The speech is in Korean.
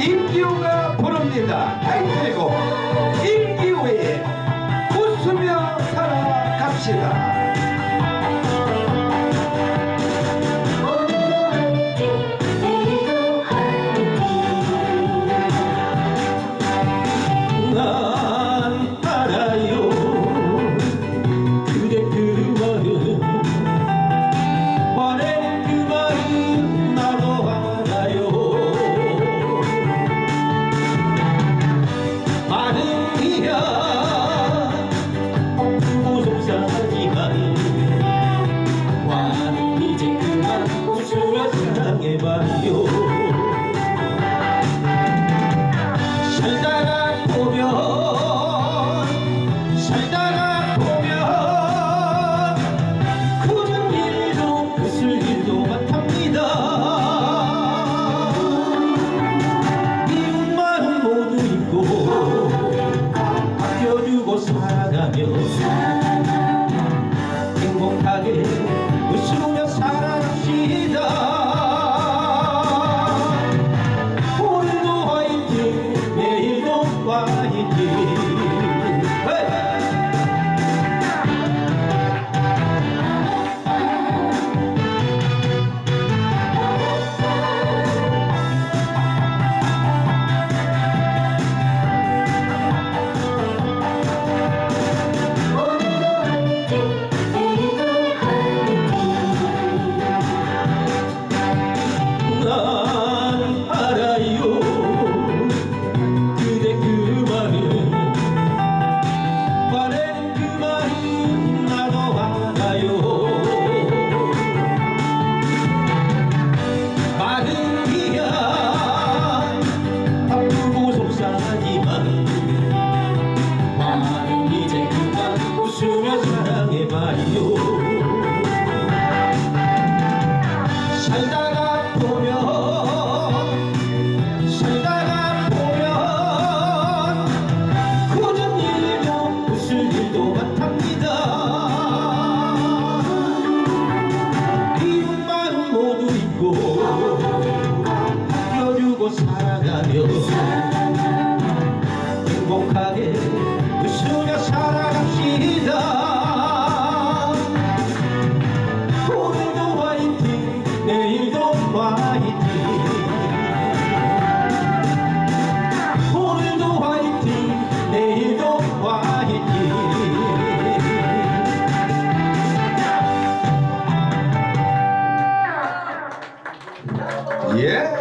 임기호가 부릅니다. 행복하게 웃으며 살아갑시다. 오늘도 화이팅 내일도 화이팅. Yeah.